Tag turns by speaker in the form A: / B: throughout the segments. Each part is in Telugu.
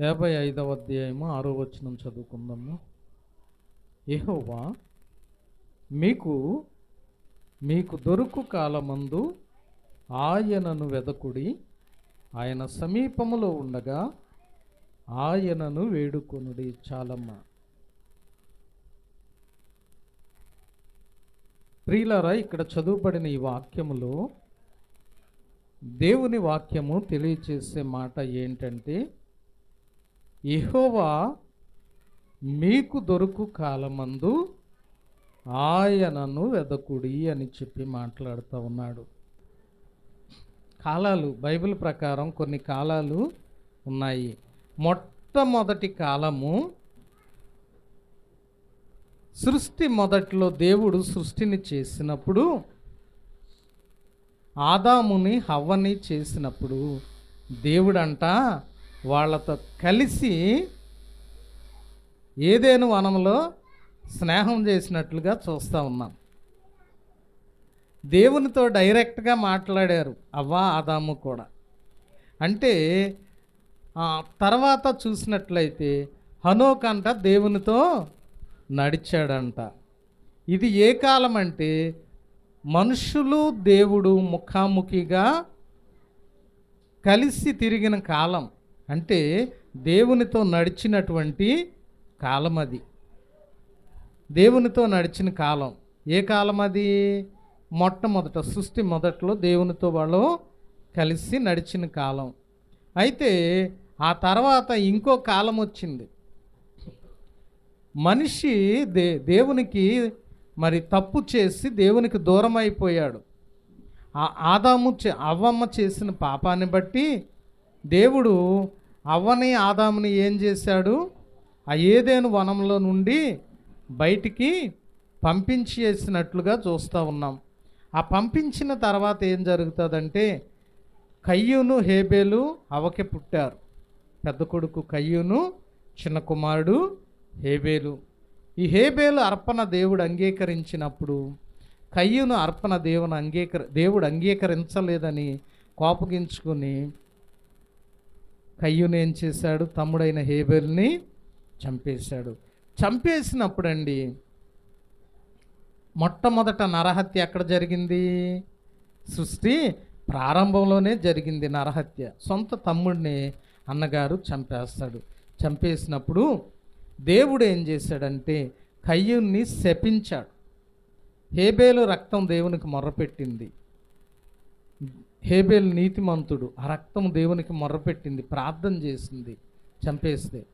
A: యాభై ఐదవ అధ్యాయము ఆరో వచనం చదువుకుందాము. ఏహోవా మీకు మీకు దొరుకు కాలమందు ఆయనను వెదకుడి ఆయన సమీపములో ఉండగా ఆయనను వేడుకొనుడి చాలమ్మ. ప్రియులారా ఇక్కడ చదువుబడిన ఈ వాక్యములో దేవుని వాక్యము తెలియచేసే మాట ఏంటంటే ఇహోవా మీకు దొరుకు కాలమందు ఆయనను వెదకుడి అని చెప్పి మాట్లాడుతూ ఉన్నాడు. కాలాలు బైబిల్ ప్రకారం కొన్ని కాలాలు ఉన్నాయి. మొట్టమొదటి కాలము సృష్టి మొదట్లో దేవుడు సృష్టిని చేసినప్పుడు ఆదాముని హవ్వని చేసినప్పుడు దేవుడంట వాళ్ళతో కలిసి ఏదేను వనంలో స్నేహం చేసినట్లుగా చూస్తూ ఉన్నాం. దేవునితో డైరెక్ట్గా మాట్లాడారు అవ్వా ఆదాము కూడా. అంటే ఆ తర్వాత చూసినట్లయితే హనోకంట దేవునితో నడిచాడంట. ఇది ఏ కాలం అంటే మనుషులు దేవుడు ముఖాముఖిగా కలిసి తిరిగిన కాలం. అంటే దేవునితో నడిచినటువంటి కాలం అది. దేవునితో నడిచిన కాలం. ఏ కాలం అది? మొట్టమొదట సృష్టి మొదట్లో దేవునితో వాళ్ళు కలిసి నడిచిన కాలం. అయితే ఆ తర్వాత ఇంకో కాలం వచ్చింది. మనిషి దే దేవునికి మరి తప్పు చేసి దేవునికి దూరం అయిపోయాడు. ఆ ఆదాము చే అవ్వమ్మ చేసిన పాపాన్ని బట్టి దేవుడు అవ్వని ఆదాముని ఏం చేశాడు? ఆ ఏదేను వనంలో నుండి బయటికి పంపించేసినట్లుగా చూస్తూ ఉన్నాం. ఆ పంపించిన తర్వాత ఏం జరుగుతుందంటే కయ్యూను హేబేలు అవకి పుట్టారు. పెద్ద కొడుకు కయ్యూను చిన్న కుమారుడు హేబేలు. ఈ హేబేలు అర్పణ దేవుడు అంగీకరించినప్పుడు కయ్యూను అర్పణ దేవుని అంగీకర దేవుడు అంగీకరించలేదని కోపగించుకుని కయ్యూని ఏం చేశాడు? తమ్ముడైన హేబేల్ని చంపేశాడు. చంపేసినప్పుడండి మొట్టమొదట నరహత్య ఎక్కడ జరిగింది? సృష్టి ప్రారంభంలోనే జరిగింది నరహత్య. సొంత తమ్ముడిని అన్నగారు చంపేస్తాడు. చంపేసినప్పుడు దేవుడు ఏం చేశాడంటే కయ్యూన్ని శపించాడు. హేబేలు రక్తం దేవునికి మొర్రపెట్టింది. హేబేల్ నీతిమంతుడు ఆ రక్తం దేవునికి మొర్రపెట్టింది ప్రార్థన చేసింది చంపేస్తే.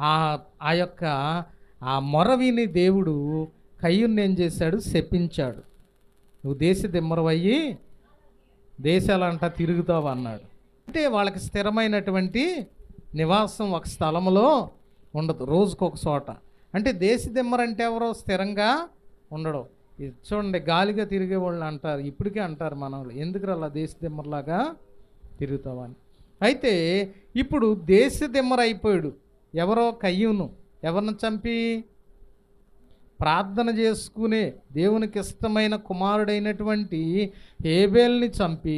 A: ఆ ఆ యొక్క ఆ మొర విని దేవుడు కయ్యూన్ని ఏం చేశాడు? శపించాడు. నువ్వు దేశ దిమ్మరవయ్యి దేశాలంటా తిరుగుతావు అన్నాడు. అంటే వాళ్ళకి స్థిరమైనటువంటి నివాసం ఒక స్థలంలో ఉండదు రోజుకొక చోట. అంటే దేశ దిమ్మరంటే ఎవరో స్థిరంగా ఉండడం. ఇది చూడండి గాలిగా తిరిగే వాళ్ళు అంటారు ఇప్పటికే అంటారు మన వాళ్ళు ఎందుకు అలా దేశ దిమ్మర్లాగా తిరుగుతావని? అయితే ఇప్పుడు దేశ దిమ్మర అయిపోయాడు. ఎవరో కయ్యూను ఎవరిని చంపి? ప్రార్థన చేసుకునే దేవునికి ఇష్టమైన కుమారుడైనటువంటి హేబేల్ని చంపి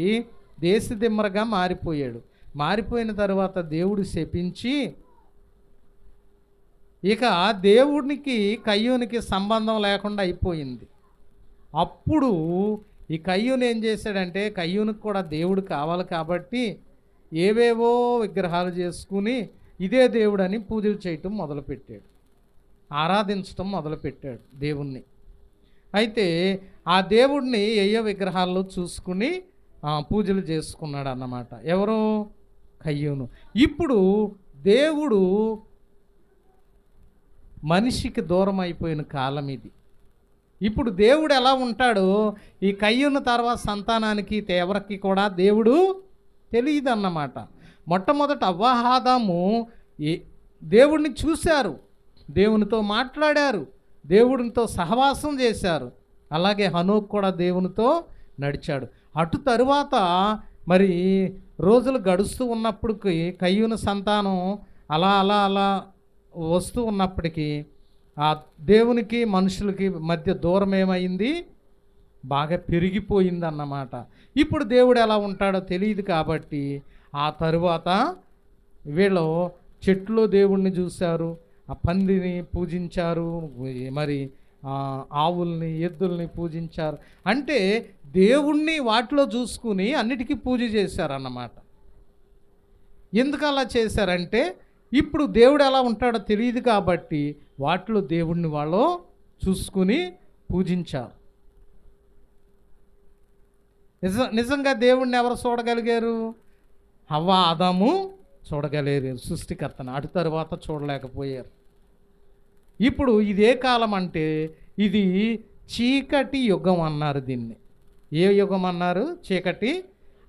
A: దేశదిమ్మరగా మారిపోయాడు. మారిపోయిన తర్వాత దేవుడు శపించి ఇక దేవునికి కయ్యూనికి సంబంధం లేకుండా అయిపోయింది. అప్పుడు ఈ కయ్యూను ఏం చేశాడంటే కయ్యూనికి కూడా దేవుడు కావాలి కాబట్టి ఏవేవో విగ్రహాలు చేసుకుని ఇదే దేవుడని పూజలు చేయటం మొదలుపెట్టాడు. ఆరాధించటం మొదలుపెట్టాడు దేవుణ్ణి. అయితే ఆ దేవుడిని ఏయో విగ్రహాల్లో చూసుకుని పూజలు చేసుకున్నాడు అన్నమాట ఎవరు? కయ్యూను. ఇప్పుడు దేవుడు మనిషికి దూరం అయిపోయిన కాలం ఇది. ఇప్పుడు దేవుడు ఎలా ఉంటాడో ఈ కయ్యున్న తర్వాత సంతానానికి ఎవరికి కూడా దేవుడు తెలియదు అన్నమాట మొట్టమొదట అవ్వాహాదాము ఏ దేవుడిని చూశారు దేవునితో మాట్లాడారు దేవునితో సహవాసం చేశారు. అలాగే హనోక్ కూడా దేవునితో నడిచాడు. అటు తరువాత మరి రోజులు గడుస్తూ ఉన్నప్పటికీ కయ్యూన సంతానం అలా అలా అలా వస్తూ ఉన్నప్పటికీ ఆ దేవునికి మనుషులకి మధ్య దూరం ఏమైంది? బాగా పెరిగిపోయింది అన్నమాట ఇప్పుడు దేవుడు ఎలా ఉంటాడో తెలియదు కాబట్టి ఆ తరువాత వీళ్ళు చెట్లో దేవుణ్ణి చూశారు. ఆ పందిని పూజించారు. మరి ఆవుల్ని ఎద్దుల్ని పూజించారు. అంటే దేవుణ్ణి వాటిలో చూసుకుని అన్నిటికీ పూజ చేశారన్నమాట. ఎందుకు అలా చేశారంటే ఇప్పుడు దేవుడు ఎలా ఉంటాడో తెలియదు కాబట్టి వాటిలో దేవుణ్ణి వాళ్ళు చూసుకుని పూజించారు. నిజ నిజంగా దేవుణ్ణి ఎవరు చూడగలిగారు? హవ్వ ఆదాము చూడగలిగారు. సృష్టికర్తను అటు తర్వాత చూడలేకపోయారు. ఇప్పుడు ఇదే కాలం అంటే ఇది చీకటి యుగం అన్నారు దీన్ని. ఏ యుగం అన్నారు? చీకటి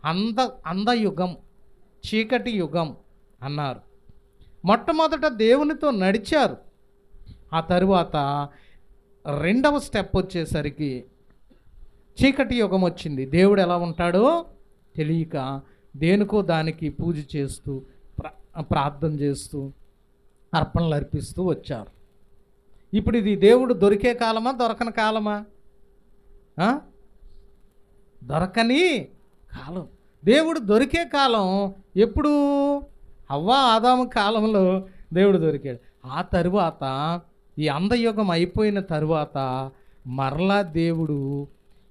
A: అంద అందయుగం చీకటి యుగం అన్నారు. మొట్టమొదట దేవునితో నడిచారు. ఆ తరువాత రెండవ స్టెప్ వచ్చేసరికి చీకటి యుగం వచ్చింది. దేవుడు ఎలా ఉంటాడో తెలియక దేనికో దానికి పూజ చేస్తూ ప్రార్థన చేస్తూ అర్పణలు అర్పిస్తూ వచ్చారు. ఇప్పుడు ఇది దేవుడు దొరికే కాలమా దొరకని కాలమా? దొరకని కాలం. దేవుడు దొరికే కాలం ఎప్పుడు అవ్వ ఆదాము కాలంలో దేవుడు దొరికాడు. ఆ తరువాత ఈ అందయుగం అయిపోయిన తరువాత మరలా దేవుడు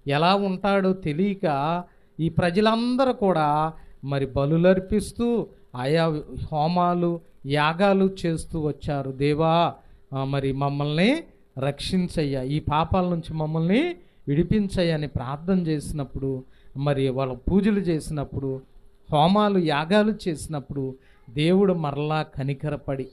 A: ఎలా ఉంటాడో తెలియక ఈ ప్రజలందరూ కూడా మరి బలులర్పిస్తూ ఆయా హోమాలు యాగాలు చేస్తూ వచ్చారు. దేవా మరి మమ్మల్ని రక్షించయ్యా. ఈ పాపాల నుంచి మమ్మల్ని విడిపించయ్యా అని ప్రార్థన చేసినప్పుడు మరి వాళ్ళ పూజలు చేసినప్పుడు హోమాలు యాగాలు చేసినప్పుడు దేవుడు మరలా కనికరపడి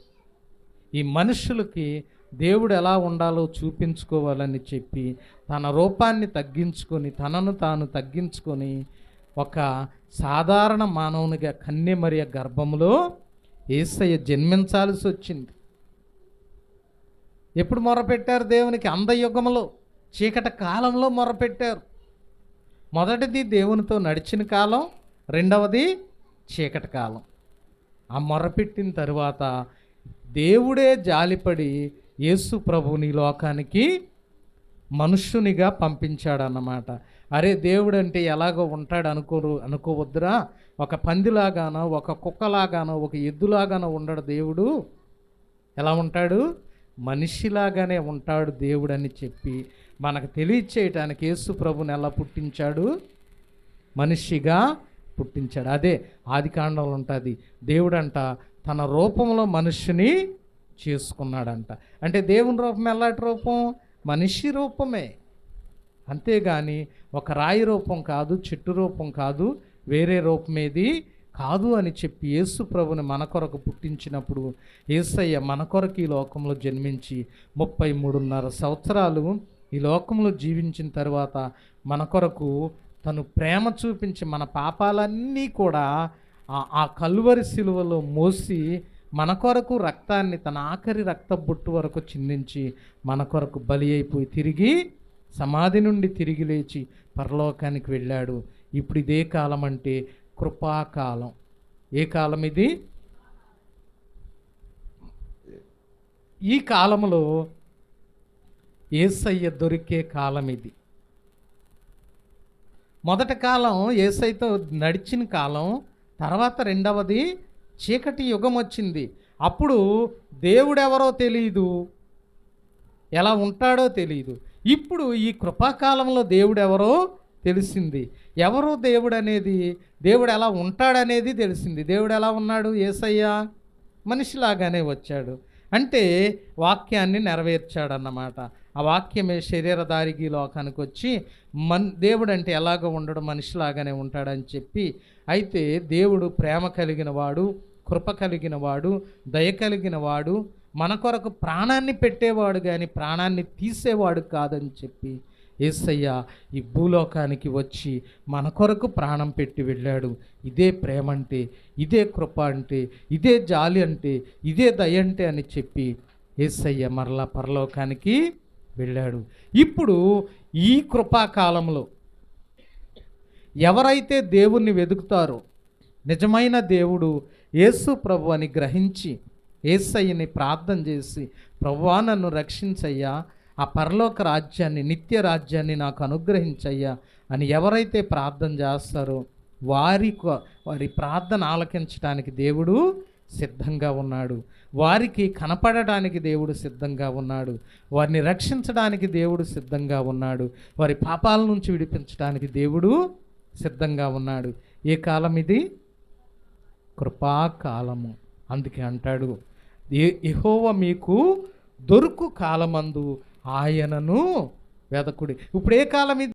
A: ఈ మనుషులకి దేవుడు ఎలా ఉండాలో చూపించుకోవాలని చెప్పి తన రూపాన్ని తగ్గించుకొని తనను తాను తగ్గించుకొని ఒక సాధారణ మానవునిగా కన్యమరియ గర్భంలో ఏసయ్య జన్మించాల్సి వచ్చింది. ఎప్పుడు మొరపెట్టారు దేవునికి? అందయుగంలో చీకట కాలంలో మొరపెట్టారు. మొదటిది దేవునితో నడిచిన కాలం రెండవది చీకటి కాలం. ఆ మొరపెట్టిన తర్వాత దేవుడే జాలిపడి యేసు ప్రభుని లోకానికి మనుష్యునిగా పంపించాడన్నమాట. అరే దేవుడు అంటే ఎలాగో ఉంటాడు అనుకోరు అనుకోవద్దురా. ఒక పందిలాగానో ఒక కుక్కలాగానో ఒక ఎద్దులాగానో ఉండడు దేవుడు. ఎలా ఉంటాడు? మనిషిలాగానే ఉంటాడు దేవుడు అని చెప్పి మనకు తెలియచేయటానికి యేసు ప్రభుని ఎలా పుట్టించాడు. మనిషిగా పుట్టించాడు. అదే ఆది కాండంలో ఉంటుంది. దేవుడంట తన రూపంలో మనిషిని చేసుకున్నాడంట. అంటే దేవుని రూపం ఎలాంటి రూపం? మనిషి రూపమే. అంతేగాని ఒక రాయి రూపం కాదు చెట్టు రూపం కాదు వేరే రూపమేది కాదు అని చెప్పి యేసు ప్రభుని మన కొరకు పుట్టించినప్పుడు యేసయ్య మన కొరకు ఈ లోకంలో జన్మించి ముప్పై మూడున్నర సంవత్సరాలు ఈ లోకంలో జీవించిన తర్వాత మన కొరకు తను ప్రేమ చూపించి మన పాపాలన్నీ కూడా ఆ- కలువరి శిలువలో మోసి మన కొరకు రక్తాన్ని తన ఆఖరి రక్త బొట్టు వరకు చిందించి మన కొరకు బలి అయిపోయి తిరిగి సమాధి నుండి తిరిగి లేచి పరలోకానికి వెళ్ళాడు. ఇప్పుడు ఇదే కాలం అంటే కృపాకాలం. ఏ కాలం ఇది? ఈ కాలంలో ఏసయ్య దొరికే కాలం ఇది. మొదటి కాలం ఏసైతో నడిచిన కాలం తర్వాత రెండవది చీకటి యుగం వచ్చింది. అప్పుడు దేవుడెవరో తెలియదు ఎలా ఉంటాడో తెలియదు ఇప్పుడు ఈ కృపాకాలంలో దేవుడెవరో తెలిసింది. ఎవరో దేవుడు అనేది దేవుడు ఎలా ఉంటాడనేది తెలిసింది. దేవుడు ఎలా ఉన్నాడు? ఏసయ్య మనిషిలాగానే వచ్చాడు. అంటే వాక్యాన్ని నెరవేర్చాడన్నమాట. ఆ వాక్యమే శరీరధారికి లోకానికి వచ్చి మన్ దేవుడు అంటే ఎలాగో ఉండడు మనిషిలాగానే ఉంటాడని చెప్పి అయితే దేవుడు ప్రేమ కలిగిన వాడు కృప కలిగిన వాడు దయ కలిగిన వాడు మన కొరకు ప్రాణాన్ని పెట్టేవాడు కానీ ప్రాణాన్ని తీసేవాడు కాదని చెప్పి ఏసయ్య ఈ భూలోకానికి వచ్చి మన కొరకు ప్రాణం పెట్టి వెళ్ళాడు. ఇదే ప్రేమ అంటే ఇదే కృప అంటే ఇదే జాలి అంటే ఇదే దయ అంటే అని చెప్పి ఏసయ్య మరలా పరలోకానికి వెళ్ళాడు. ఇప్పుడు ఈ కృపాకాలంలో ఎవరైతే దేవుణ్ణి వెతుకుతారో నిజమైన దేవుడు యేసు ప్రభు అని గ్రహించి ఏసయ్యని ప్రార్థన చేసి ప్రభువా నన్ను రక్షించయ్యా ఆ పరలోక రాజ్యాన్ని నిత్య రాజ్యాన్ని నాకు అనుగ్రహించయ్యా అని ఎవరైతే ప్రార్థన చేస్తారో వారి వారి ప్రార్థన ఆలకించడానికి దేవుడు సిద్ధంగా ఉన్నాడు. వారికి కనపడటానికి దేవుడు సిద్ధంగా ఉన్నాడు. వారిని రక్షించడానికి దేవుడు సిద్ధంగా ఉన్నాడు. వారి పాపాల నుంచి విడిపించడానికి దేవుడు సిద్ధంగా ఉన్నాడు. ఏ కాలం ఇది? కృపాకాలము అందుకే అంటాడు ఏ మీకు దొరుకు కాలమందు ఆయనను వెదకుడి. ఇప్పుడు ఏ కాలం ఇది